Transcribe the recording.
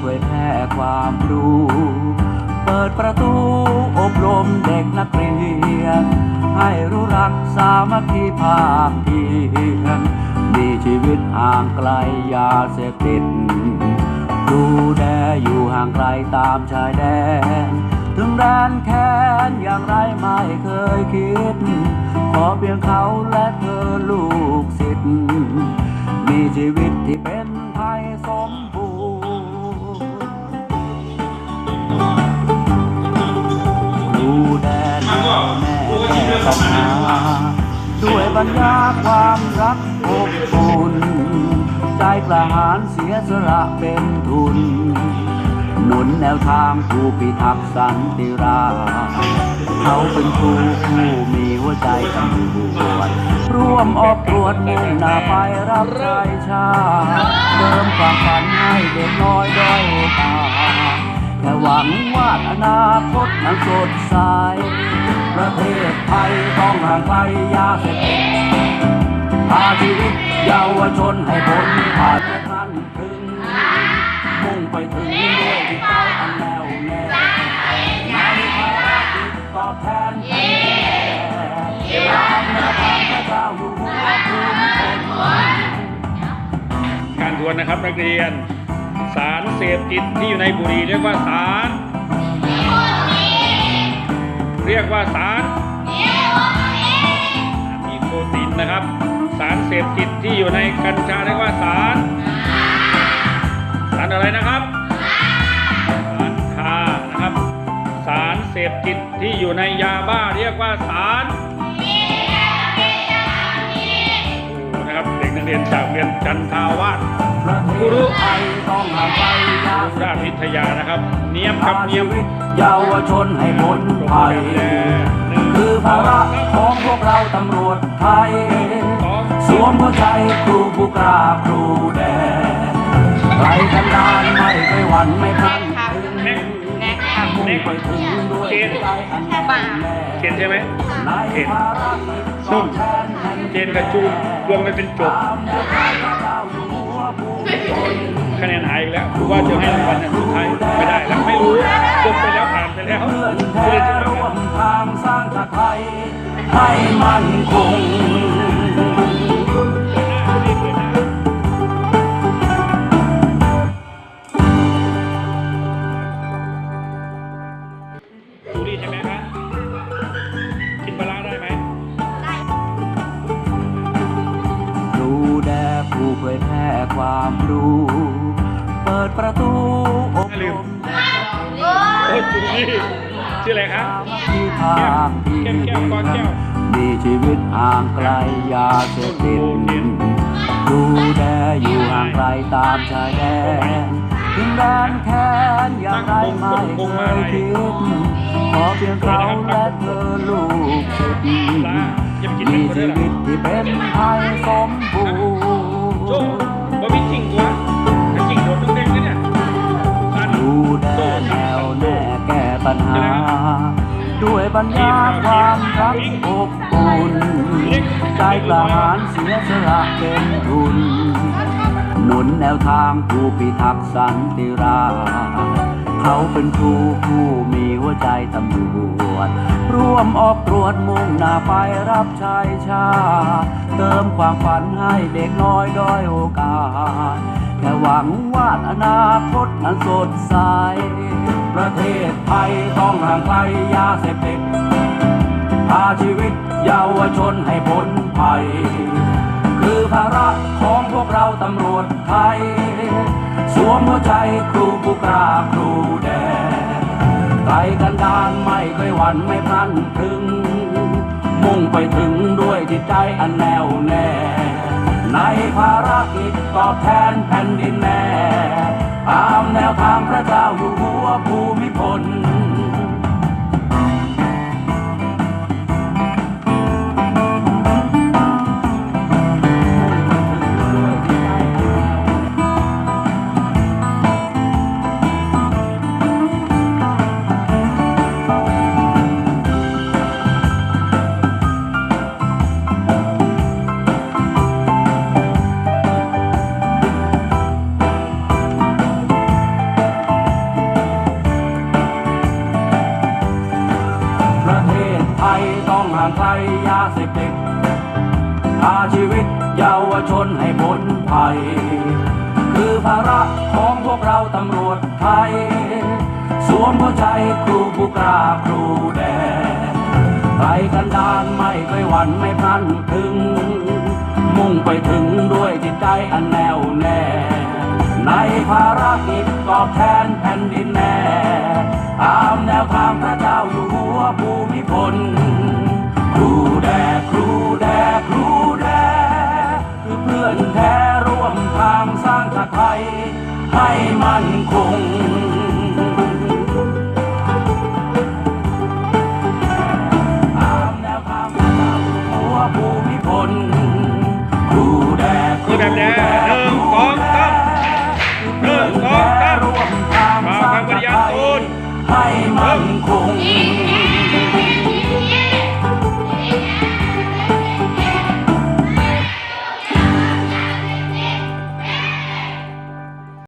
เผยแพร่ความรู้ เปิดประตูอบรมเด็กนักเรียน ให้รู้รักสามัคคีภาคเพียรมีชีวิตห่างไกลยาเสพติดครูแดอยู่ห่างไกลตามชายแดน ถึงแดนแค้นอย่างไรไม่เคยคิด ขอเพียงเขาและเธอลูกศิษย์มีชีวิตที่เป็น แก้ปัญหาด้วยปัญญาความรักอบอุ่นใจกระหารเสียสละเป็นทุน หนุนแนวทางผู้พิทักษ์สันติราเขาเป็นครูผู้มีหัวใจตำรวจร่วมออกตรวจมุ่งหน้าไปรับใช้ชาติเติมความฝันให้เด็กน้อยด้อยโอกาสแค่หวังว่าอนาคตนั้นสดใส ประเทศไทยต้องห่างไกลยาเสพติดพาชีวิตเยาวชนให้พ้นผ่านทันถึงมุ่งไปถึงด้วยที่ใจอันแน่วแน่ในภารกิจตอบแทนแผ่นดินแดนตามแทาพระเจ้าอยู่หัวภูมิพลการทวนนะครับนักเรียน สารเสพติดที่อยู่ในบุหรี่เรียกว่าสาร เรียกว่าสารนิโคตินนะครับ สารเสพติดที่อยู่ในกัญชาเรียกว่าสาร สารอะไรนะครับ สารคานะครับ สารเสพติดที่อยู่ในยาบ้าเรียกว่าสารโอ้นะครับ เด็กนักเรียนจากเรียนจันทาวาส ประเทศไทยต้องไกลยาเสพราชวิทยานะครับ เนียมครับเนียมเยาวชนให้พ้นภัยคือภาระของพวกเราตำรวจไทย สวมหัวใจครูผู้กล้าครูแดนไรกันดานไม่ไปหวั่นไม่พันถึงแน็กแน็กค่ะมุ่งไปถึงด้วยใจอันแน่วแน่เขียนใช่ไหมในภารกิจตอบแทนแผ่นเจดินกับจูนรวมกันเป็นจบ คะแนนหายอีกแล้วคือว่าจะให้รางวัลเนี่ยสุดท้ายไม่ได้แล้วไม่รู้จบไปแล้วผ่านไปแล้วเพื่อนเพื่จะร่วมทางสร้างชาติไทยให้มั่นคงดูดีใช่ไหมคะกินปลาร้าได้ไหมครูแดผู้เผยแพร่ความรู้ ปิดประตูอบรมโอ้ยจูนี่ชื่ออะไรคะที่ทางที่แก้วแก้วกอแก้วมีชีวิตห่างไกลยาเสพติดครูแดอยู่ห่างไกลตามชายแดนถึงแดนแค้นอย่างไรไม่เคยคิดขอเพียงเขาและเธอลูกศิษย์ปลาอย่าไปกินมีมันคนเดีชียววิตที่เป็นไทยสมบูโจ้รณ์ ปัญหา ด้วยปัญญาความรักอบอุ่นใจกระหารเสียสละเป็นทุน หนุนแนวทางผู้พิทักษ์สันติราเขาเป็นครูผู้มีหัวใจตำรวจ ร่วมออกตรวจมุ่งหน้าไปรับใช้ชา เติมความฝันให้เด็กน้อยด้อยโอกาส แค่หวังว่าอนาคตนั้นสดใส ประเทศไทยต้องห่างไกลยาเสพติดพาชีวิตเยาวชนให้พ้นภัย คือภาระของพวกเราตำรวจไทย สวมหัวใจครูผู้กล้าครูแดนไกลกันดานไม่เคยหวั่นไม่พลันถึง มุ่งไปถึงด้วยจิตใจอันแน่วแน่ ในภารกิจตอบแทนแผ่นดินแน่ ตามแนวทางพระเจ้าอยู่ หั ยาเสพติดพาชีวิตเยาวชนให้พ้นภัย คือภาระของพวกเราตำรวจไทย สวมหัวใจครูผู้กล้าครูแดงใครกันดานไม่เคยหวั่นไม่พลันพรึง มุ่งไปถึงด้วยจิตใจอันแน่วแน่ ในภารกิจตอบแทนแผ่นดินแน่ตามแนวทางพระเจ้าอยู่หัวภูมิพล ให้มั่นคง ตามแนวทางพระเจ้าอยู่หัวภูมิพลครูแดครูแดครูแดหนึ่งสองสามหนึ่งสองสามร่วมทางสร้างชาติไทยให้มั่นคง